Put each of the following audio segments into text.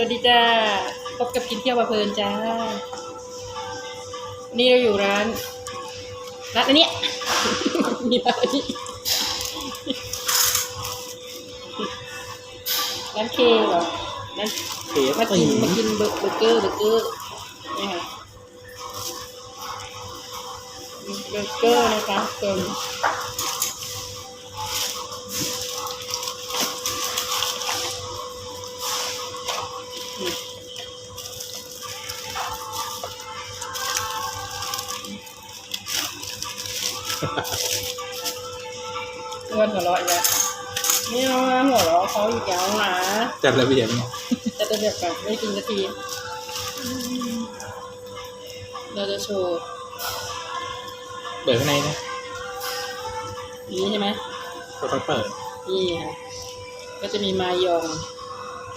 สวัสดีจ้า พบกับกินเที่ยวมาเพลินจ้า นี่เราอยู่ร้าน ร้านอันเนี้ยมีร้านนี้ร้านเคเหรอร้านเคมากินมากินเบอร์เบอร์เกอร์เบอร์เกอร์นี่ค่ะเบอร์เกอร์นะคะเติม เพื่อนหัวเราะอีกแล้วนี่เราหัวเราะเขาอีกแล้วนะจัดระเบียบไงจะจะแบบแบบไม่กินสักที เราจะโชว์เปิดข้างในนะนี้ใช่ไหมค่อยๆเปิดนี่ค่ะ ก็จะมีมายอง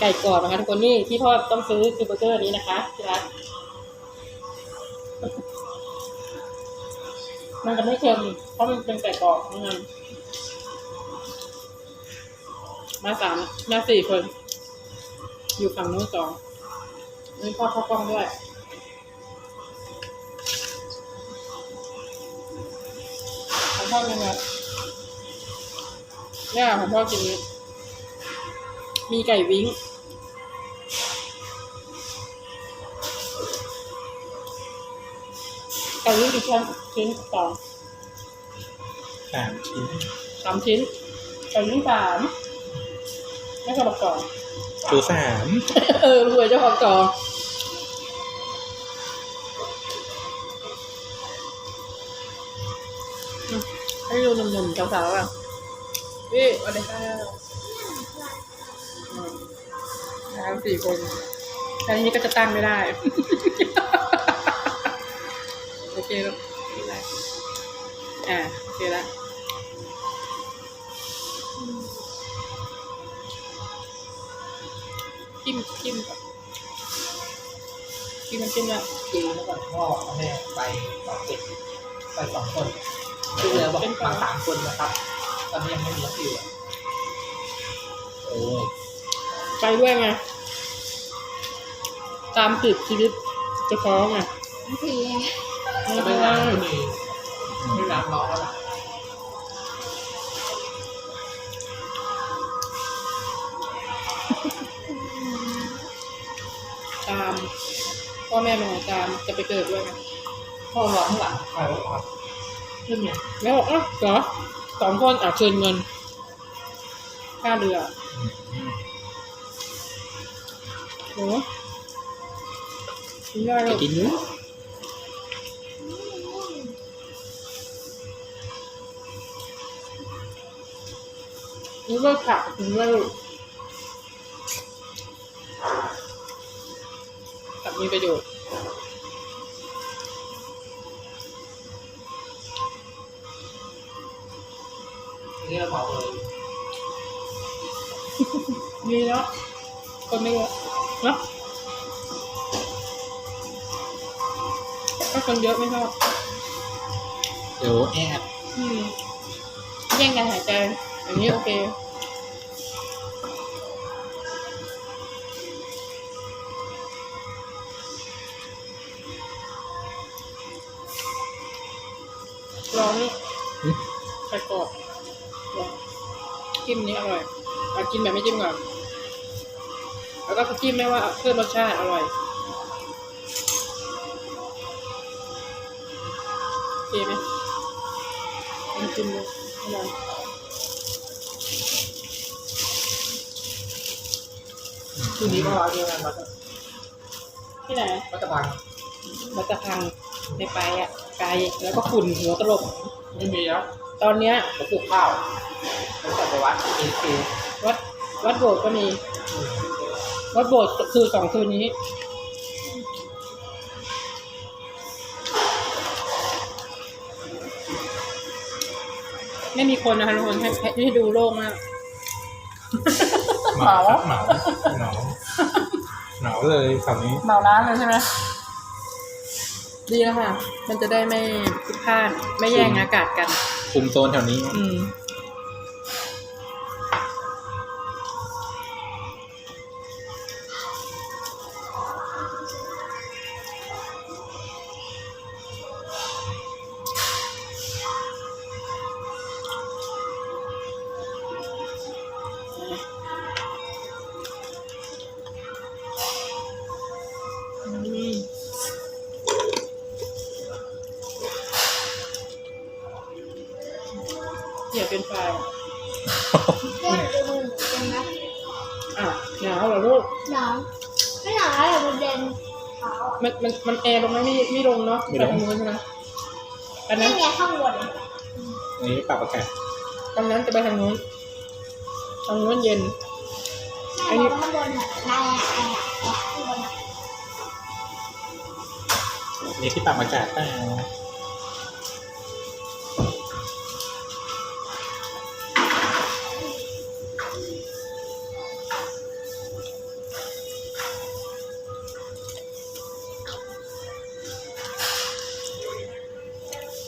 ไก่กรอบนะคะทุกคนนี่ที่พ่อต้องซื้อคือเบอร์เกอร์นี้นะคะที่ร้านมันจะไม่เค็มเพราะมันเป็นไก่กรอบนั่น มาสามมาสี่คน อยู่ฝั่งนู้นสองนี่พ่อเข้ากล้องด้วยของพ่อเป็นไงเนี่ยของพ่อกินนี้ มีไก่วิ้งไก่วิ้งกี่ชิ้นชิ้นสองสามชิ้นสามชิ้นไก่วิ้งสาม ไม่ใช่ประกอบชูสามเออรวยเจ้าของจองอืมให้ดูหนุ่มๆสาวๆอะพี่สวัสดีค่ะอืมนะครับสี่คนแค่นี้ก็จะตั้งไม่ได้ โอเคแล้วไม่เป็นไรอ่าโอเคแล้ว จิ้มจิ้มก่อนจิ้มมันจิ้มละจริงเมื่อก่อนพ่อกับแม่ไปสองเจ็ดไปสองคนที่เหลือบอกมาสามคนนะครับ ตอนนี้ยังไม่มีที่เหลือโอ้ยไปด้วยไงตามติดชีวิตเจะฟ้าของไง ทีจะไม่ล้างก็มีไม่ล้างน้องแล้วล่ะ แม่เป็นของตามจะไปเกิดด้วยไงพ่อร้องหลังใครว่าขึ้นเนี่ยแล้วบอกเอ้าเหรอสองคนอะคืนเงินค่าเรือโหกินได้เลจะยกินอยู่นี่ก็ผักกินได้เลยผักมีประโยชน์ นี่เราบอกเลยมีเนาะคนไม่เยอะเนาะถ้าคนเยอะไม่ชอบเดี๋ยวแอบอืมแย่งกันหายใจอย่างนี้โอเคลองนี่ไข่กรอบลอง จิ้มนี้อร่อยเอากินแบบไม่จิ้มก่อนแล้วก็จิ้มไม่ว่าเพิ่มรสชาติอร่อยโอเคไหมลองจิ้มดูอร่อยที่นี้ก็ร้านเดียวกันมาจากที่ไหนรัฐบาลมันจะพังในไปอะไกลแล้วก็ฝุ่นหัวตลบไม่มีแล้วตอนเนี้ยผมปลูกข้าวผมกลับ ไปวัดเอเควัดวัดโบสถ์ก็มี วัดโบสถ์คือสองคืนนี้ ไม่มีคนนะคะทุกคนให้ให้ให้ดูโล่งมาก เหมาครับเหมาเหมาเหมาเลยคำนี้ เหมาร้านเลยใช่ไหมดีแล้วค่ะ มันจะได้ไม่พิดพลาด ไม่แย่งอากาศกัน คุมโซนแถวนี้ อืม เป็นไฟรายอะเรียกดูมือหนูเป็นนะอะหนาวเหรอลูก หนาวไม่หนาวอะไรมันเด่นขาวอะมันมันมันแอร์ลงไหมไม่ไม่ลงเนาะไปทางนู้นใช่ไหมอันนั้นี่นไงข้างบนอันนี้ปรับอากาศตอนนั้นจะไปทางนู้นทางนู้นเย็นใช่เพราะข้างบนอะแอร์แอร์แอร์ข้างบนอะอันนี้ที่ปรับอากาศเปล่า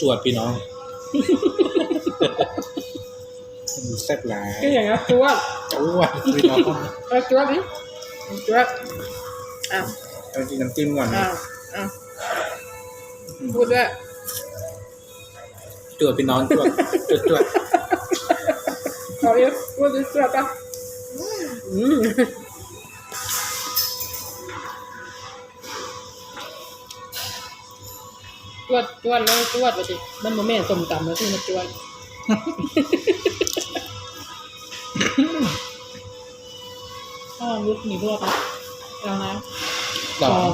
ตรวจพี่น้องดูแซ่บหลายก็อย่างนั้นตัวอ้วนพี่น้องเออตัวนี้ตัวอะเอากินน้ำจิ้มก่อนนะอะอะพูดด้วยตรวจพี่น้องตรวจตรวจตรวจเอาเยอะพูดด้วยตัวปะอืม จวดจวดเลยจวดไปสิมันโมแม่นสมตำแล้วที่มันจวดอ๋อยุคนี้รอบนะแล้วนะสอง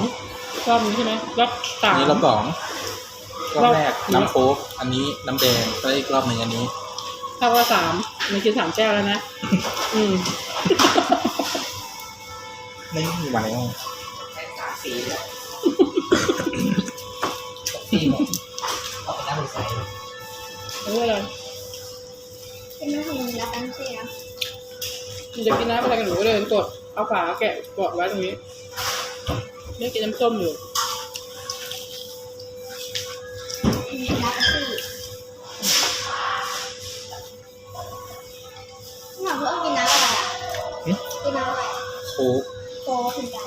รอบนี้ใช่ไหมรอบสาอันม นี้รอบสองรอบแรกรอบ น้ำโค้กอันนี้น้ำแดงแล้วอีกรอบหนึ่งอันนี้ถ้าว่าสามมันคือสามแก้วแล้วนะ อืม ไม่มีวันแล้ว แค่สามสีเลย สีหมดเอาไปนั่งใส่เอออะไรเป็นไม่ของมึงแล้วกันสินะมันจะกินน้ำอะไรกันหนูก็เดินกดเอาฝาแกะกดไว้ตรงนี้ไม่กินน้ำส้มอยู่กินแล้วสิหนูเพิ่งกินน้ำอะไรอะหึกินน้ำอะไรโค้กโตเหมือนกัน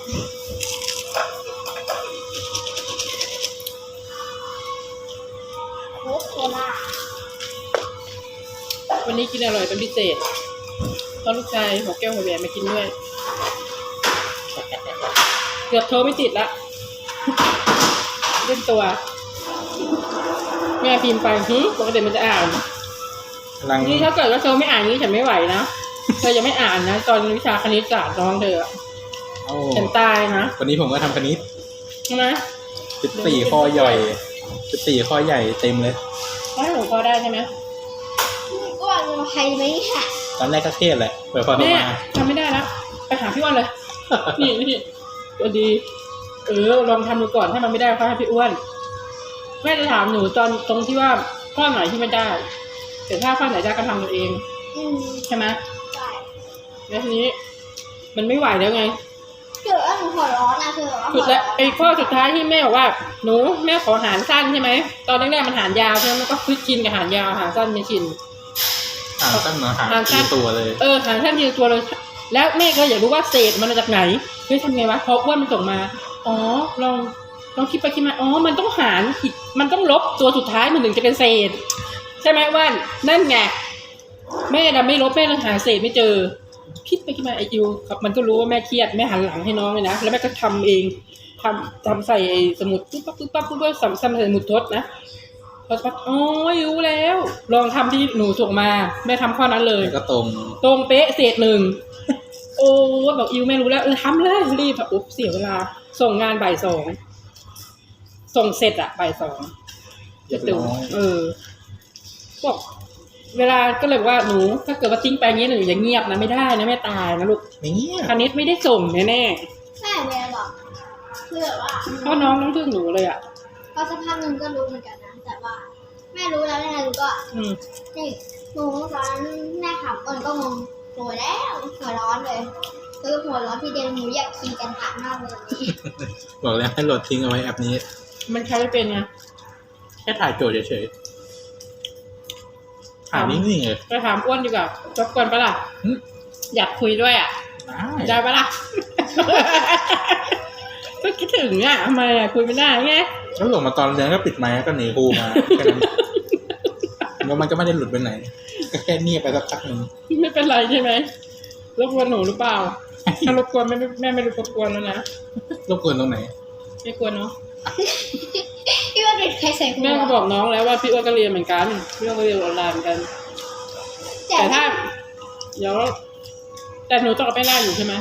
ลาวันนี้กินอร่อยเป็นพิเศษเพราะลูกชายหัวแก้วหัวแหวนมากินด้วย เกือบโทรไม่ติดละเล่นตัว แม่พิมพ์ไปหึปกติมันจะอ่าน กำลังนี่ถ้าเกิดว่าเธอไม่อ่านนี้ฉันไม่ไหวนะ เธอยังไม่อ่านนะ ตอนวิชาคณิตศาสตร์น้องเธออะโอ้ฉันตายนะวันนี้ผมก็ทำคณิต ใช่ไหมสิบสี่ข้อย่อยสิบสี่ข้อใหญ่เต็มเลย ให้หนูพอได้ใช่ไหมก็ว่าเราใครไหมเนี่ยตอนแรกก็เครียดแหละเปิดพอโทรแม่มาทำไม่ได้แล้วไปหาพี่อ้วนเลย นี่นี่ตัวดี เออลองทำดูก่อนถ้ามันไม่ได้ค่อยให้พี่อ้วนแม่จะถามหนูตอนตรงที่ว่าข้อไหนที่ไม่ได้แต่ถ้าข้อไหนได้ก็ทำตัวเองอืมใช่ไหมใช่แล้วทีนี้ มันไม่ไหวแล้วไง คือว่าหนูหัวร้อนนะคือว่าสุดแล้วไอ้ข้อสุดท้ายที่แม่บอกว่า หนูแม่ขอหารสั้นใช่ไหม ตอนแรกๆมันหารยาวใช่ไหมมันก็คุ้นชินกับหารยาวหารสั้นไม่ชินอ่านตั้งเนื้อหาอ่านตั้ทีงตัวเลยเออหารสั้นทีละตัวเลยแล้วแม่ก็อยากรู้ว่าเศษมันมาจากไหนเฮ้ยทำไงวะพออ้วนมันส่งมา อ๋อลองลองคิดไปคิดมาอ๋อมันต้องหารอีกมันต้องลบตัวสุดท้ายมันถึงจะเป็นเศษ ใช่ไหมว่านนั่นไงแม่น่ะไม่ลบแม่เลยหาเศษไม่เจอ คิดไปคิดมาไอจิวครับมันก็รู้ว่าแม่เครียดแม่หันหลังให้น้องเลยนะแล้วแม่ก็ทำเองทำทำใส่ไอ้สมุดปุ๊บปั๊บปุ๊บปั๊บปุ๊บปั๊บทำทำใส่สมุดทดนะพอสักพักอ๋อรู้แล้ว ลองทำที่หนูส่งมา แม่ทำข้อนั้นเลยแล้วก็ตรง ตรงเป๊ะเศษหนึ่งโอ้บอกอิวแม่รู้แล้วเออทำเลยรีบอะอุ๊บเสียเวลา ส่งงานบ่ายสองส่งเสร็จอะบ่ายสองเรียบตื่นร้อยเออบอก เวลาก็เลยบอกว่าหนูถ้าเกิดว่าทิ้งไปอย่างเงี้ยหนูอย่างเงียบนะไม่ได้นะแม่ตายนะลูกนี่คณิตไม่ได้ส่งแน่แม่เวลบอกคือแบบว่าๆเพราะน้องต้องพึ่งหนูเลยอะพอสักพักหนึ่งก็รู้เหมือนกันนะ แต่ว่าแม่รู้แล้วแม่รู้ก็อืมนี่หนูตอนนั้นแม่ถามก่อนก็งงหัวแล้วหัวร้อนเลยคือหัวร้อนที่เดียวหนูอยากขี่กันผ่านมากเลยวันนี้บอกแล้วให้โหลดทิ้งเอาไว้แอปนี้ มันใช้ไม่เป็นไงแค่ถ่ายโจทย์เฉยๆ ถ่ายนิ่งๆเลยไปถามอ้วนดีกว่าจบก่อนปะล่ะหึอยากคุยด้วยอะได้ได้ปะล่ะก็คิดถึงอะทำไมอะคุยไม่ได้ไงแล้วหลงมาตอนเรียนก็ปิดไมค์แล้วก็หนีครูมาแค่นั้นแล้วมันก็ไม่ได้หลุดไปไหน ก็แค่เงียบไปสักพักหนึ่งไม่เป็นไรใช่ไหมรบกวนหนูหรือเปล่าถ้ารบกวนแม่ไม่แม่ไม่รบกวนแล้วนะรบกวนตรงไหนไม่กวนเนาะ พี่ว่าเป็นใครใส่หัวแม่ก็บอกน้องแล้วว่าพี่อ้วนก็เรียนเหมือนกันพี่อ้วนก็เรียนออนไลน์เหมือนกัน แต่แต่ถ้าเดี๋ยวแต่หนูต้องเอาไปไล่อยู่ใช่ไหม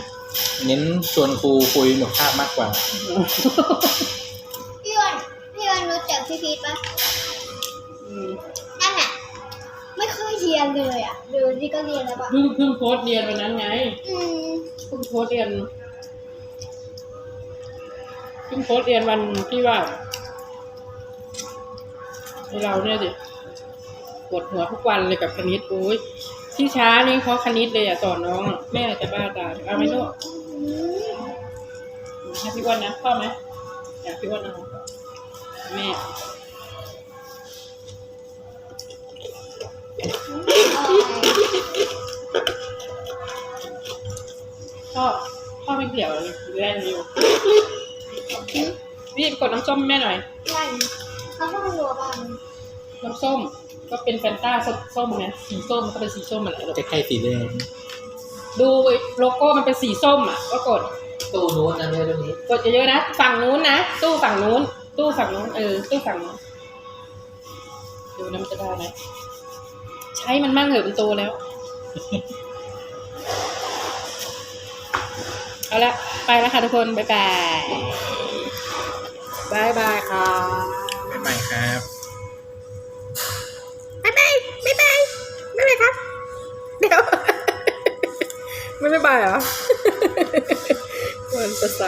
เน้นชวนครูคุยหนุกภาพมากกว่า พี่วันพี่วันรู้จักพี่พีทปะอืมนั่นแหละไม่เคยเรียนเลยอะเดี๋ยวนี้ก็เรียนแล้วปะเพิ่งเพิ่งโพสต์เรียนวันนั้นไงอืมเพิ่งโพสต์เรียนเพิ่งโพสต์เรียนวันที่ว่า เราเนี่ยสิปวดหัวทุกวันเลยกับคณิตโอ้ยที่ช้านี่เพราะคณิตเลยอะสอนน้องอะแม่จะบ้าตายเอาไหมลูกให้พี่อ้วันนะพ่อไหมอยากพี่อ้วันเอาแม่พ่อพ่อไม่เกี่ยวเลยแล่นอยู่รีบกดน้ำส้มแม่หน่อย อะไรเขาก็รัวบ้างน้ำส้มก็เป็นแฟนต้าส้มไงสีส้มก็เป็นสีส้มมาแหละลูกใกล้ๆสีแดงดูโลโก้มันเป็นสีส้มอะก็กดตู้นู้นนะเนี่ยตรงนี้กดเยอะๆนะฝั่งนู้นนะตู้ฝั่งนู้น ตู้ฝั่งนู้นเออตู้ฝั่งนู้นดูนะมันจะได้ไหมใช้มันมั่งเหอะมันโตแล้ว เอาละไปแล้วค่ะทุกคน บ๊ายบาย บ๊ายบายค่ะ ใหม่ครับบ๊ายบายบ๊ายบายบ๊ายบายครับ เดี๋ยว ไม่บ๊ายบายเหรอมันจะสา